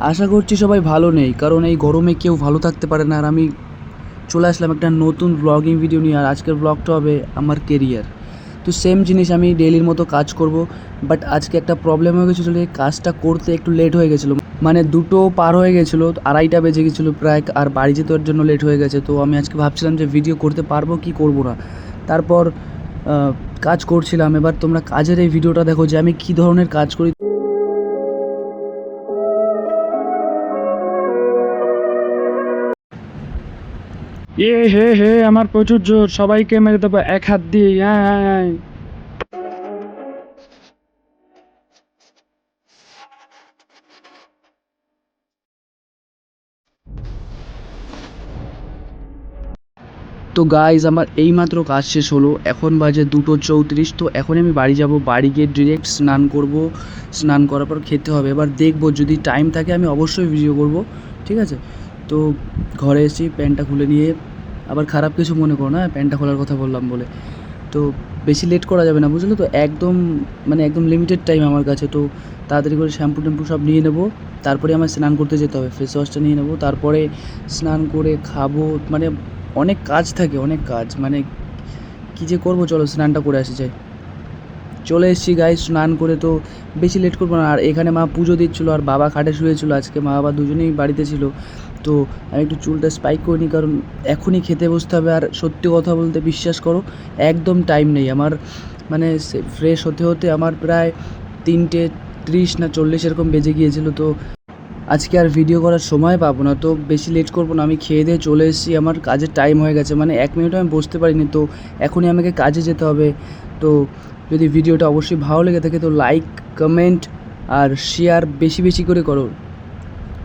আশা করছি সবাই ভালো নেই, কারণ এই গরমে কেউ ভালো থাকতে পারে না। আর আমি চলে আসলাম একটা নতুন ব্লগিং ভিডিও নিয়ে, আর আজকের ব্লগটা হবে আমার কেরিয়ার তো সেম জিনিস আমি ডেলির মতো কাজ করব বাট আজকে একটা প্রবলেম হয়ে গেছিল এই কাজটা করতে একটু লেট হয়ে গেছিল। মানে দুটো পার হয়ে গেছিল, আড়াইটা বেজে গেছিল প্রায়, আর বাড়ি যেতে জন্য লেট হয়ে গেছে। তো আমি আজকে ভাবছিলাম যে ভিডিও করতে পারব কি করব না। তারপর কাজ করছিলাম। এবার তোমরা কাজের এই ভিডিওটা দেখো যে আমি কী ধরনের কাজ করি। এ হে হে, আমার প্রচুর জোর। সবাইকে মেরে দেবো, এক হাত দিয়ে। আয়। তো গাইজ আমার এইমাত্র কাজ শেষ হলো। এখন বাজে দুটো চৌত্রিশ, তো এখন আমি বাড়ি যাব। বাড়ি গিয়ে ডিরেক্ট স্নান করব। স্নান করার পর খেতে হবে। এবার দেখব, যদি টাইম থাকে আমি অবশ্যই ভিডিও করব। ঠিক আছে? তো ঘরে এসে প্যান্টটা খুলে নিয়ে আবার খারাপ কিছু মনে করো না প্যান্টটা খোলার কথা বললাম বলে। তো বেশি লেট করা যাবে না, বুঝলে তো? একদম মানে একদম লিমিটেড টাইম আমার কাছে। তো তাড়াতাড়ি করে শ্যাম্পু ট্যাম্পু সব নিয়ে নেব, তারপরে আমার স্নান করতে যেতে হবে। ফেস ওয়াশটা নিয়ে নেব, তারপরে স্নান করে খাব মানে অনেক কাজ থাকে, অনেক কাজ। মানে কী যে করব, চলো স্নানটা করে আসি, যাই। চলে এসেছি গাই স্নান করে তো বেশি লেট করব না। আর এখানে মা পুজো দিচ্ছিল আর বাবা খাটে শুয়েছিল। আজকে মা বাবা দুজনেই বাড়িতে ছিল। তো আমি একটু চুলটা স্পাইক করিনি কারণ এখনই খেতে বসতে হবে। আর সত্যি কথা বলতে বিশ্বাস করো, একদম টাইম নেই। আমার মানে ফ্রেশ হতে হতে আমার প্রায় তিনটে ত্রিশ না চল্লিশ এরকম বেজে গিয়েছিল। তো আজকে আর ভিডিও করার সময় পাবো না, তো বেশি লেট করব না। আমি খেয়ে দিয়ে চলে এসেছি, আমার কাজের টাইম হয়ে গেছে মানে এক মিনিটও আমি বসতে পারিনি, তো এখনই আমাকে কাজে যেতে হবে। তো যদি ভিডিওটা অবশ্যই ভালো লেগে থাকে, তো লাইক কমেন্ট আর শেয়ার বেশি বেশি করে করো।